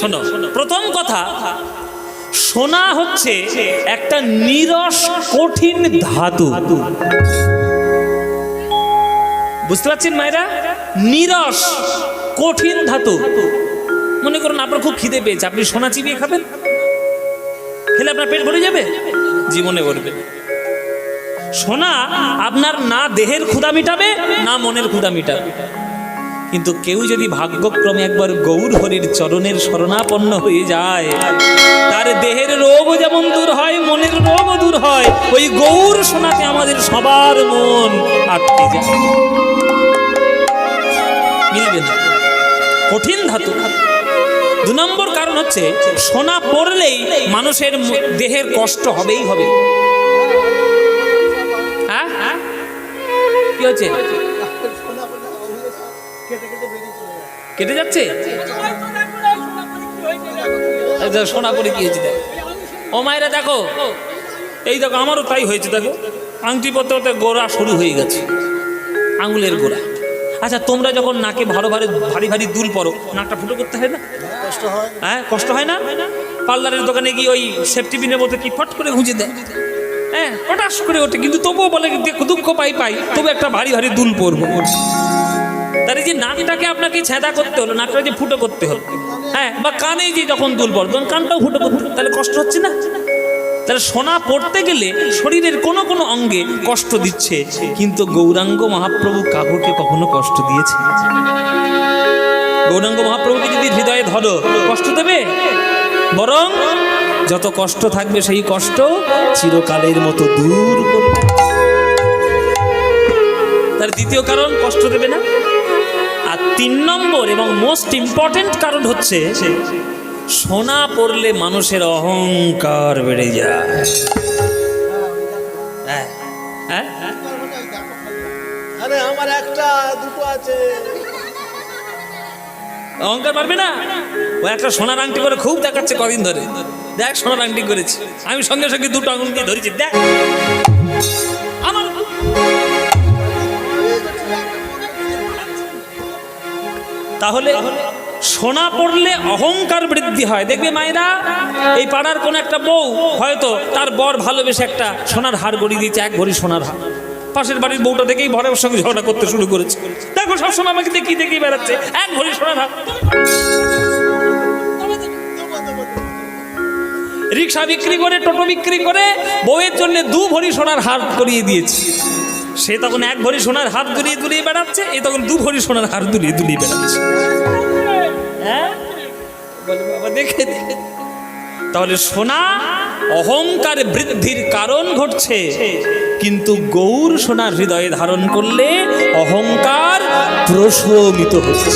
শোনো, প্রথম কথা, সোনা হচ্ছে একটা নিরস কঠিন ধাতু। বুঝতে পারছেন মায়েরা? নিরস কঠিন ধাতু। মনে করুন আপনার খুব খিদে পেয়েছে, আপনি সোনা চিবিয়ে খাবেন? খেলে আপনার পেট ভরে যাবে? জীবনে ভরবে। সোনা আপনার না দেহের ক্ষুদা মিটাবে, না মনের ক্ষুদা মিটাবে। কিন্তু কেউ যদি ভাগ্যক্রমে একবার গৌর হরির চরণের শরণাপন্ন হয়ে যায়, তার দেহের রোগও যেমন দূর হয়, মনের রোগও দূর হয়, ওই গৌর সোনাতে আমাদের সবার মন আটকে যায়। কঠিন ধাতু। দু নম্বর কারণ হচ্ছে, সোনা পড়লেই মানুষের দেহের কষ্ট হবেই হবে। হ্যাঁ? কি হচ্ছে? কেটে যাচ্ছে? সোনা পরে কি হয়েছে দেখো। ও মায়েরা দেখো। এই দেখো আমারও তাই হয়েছে দেখো। আংটি পরতে গোড়া শুরু হয়ে গেছে আঙুলের গোড়া। আচ্ছা তোমরা যখন নাকে ভালো ভারী ভারী ভারী দুল পরো নাকটা ফুটো করতে হয় না? কষ্ট হয়। হ্যাঁ কষ্ট হয় না? পার্লারের দোকানে গিয়ে ওই সেফটি বিনের মধ্যে কি ফট করে গুঁজে দেয়? হ্যাঁ পটাশ করে ওঠে কিন্তু তবুও বলে দেখো দুঃখ পাই পাই। তবু একটা ভারী ভারী দুল পরবো। এই যে নাকটাকে আপনাকে ছেঁদা করতে হলো, নাকটা যে ফুটো করতে হলো হ্যাঁ বা কানে যে যখন দুর্বল তখন কানটাও ফুটো করতে তাহলে কষ্ট হচ্ছে না? তাহলে সোনা পড়তে গেলে শরীরের কোনো কোনো অঙ্গে কষ্ট দিচ্ছে, কিন্তু গৌরাঙ্গ মহাপ্রভু কাকুকে কখনো কষ্ট দিয়েছে? গৌরাঙ্গ মহাপ্রভুকে যদি হৃদয়ে ধরো, কষ্ট দেবে? বরং যত কষ্ট থাকবে সেই কষ্ট চিরকালের মতো দূর করবে। তার দ্বিতীয় কারণ, কষ্ট দেবে না? আর তিন নম্বর এবং মোস্ট ইম্পর্টেন্ট কারণ হচ্ছে সোনা পড়লে মানুষের অহংকার বেড়ে যায়। হ্যাঁ হ্যাঁ আরে আমার একটা দুটো আছে। অহংকার পারবে না? ও একটা সোনার আংটি করে খুব দেখাচ্ছে কদিন ধরে। দেখ সোনার আংটি করেছি। আমি সঙ্গে সঙ্গে দুটো আঙুল দিয়ে ধরেছি দেখ। তাহলে সোনা পড়লে অহংকার বৃদ্ধি হয়। দেখবে মায়েরা, এই পাড়ার কোন একটা বউ হয়তো তার বর ভালোবেসে একটা সোনার হার গড়িয়ে দিয়েছে, এক ভরি সোনার হার। পাশের বাড়ির বউটা দেখেই ভরের সঙ্গে ঝগড়া করতে শুরু করেছে। দেখো সবসময় আমাকে দেখি দেখেই বেড়াচ্ছে, এক ভরি সোনার হার। রিক্সা বিক্রি করে, টোটো বিক্রি করে, বউয়ের জন্য দু ভরি সোনার হার করিয়ে দিয়েছে। সে তখন এক ভরি সোনার হাত দুলিয়ে দুলিয়ে বেড়াচ্ছে, এ তখন দু ভরি সোনার হাত দুলিয়ে দুলিয়ে বেড়াচ্ছে। হ্যাঁ? তাহলে সোনা অহংকার বৃদ্ধির কারণ ঘটছে, কিন্তু গৌর সোনার হৃদয়ে ধারণ করলে অহংকার প্রশমিত হচ্ছে।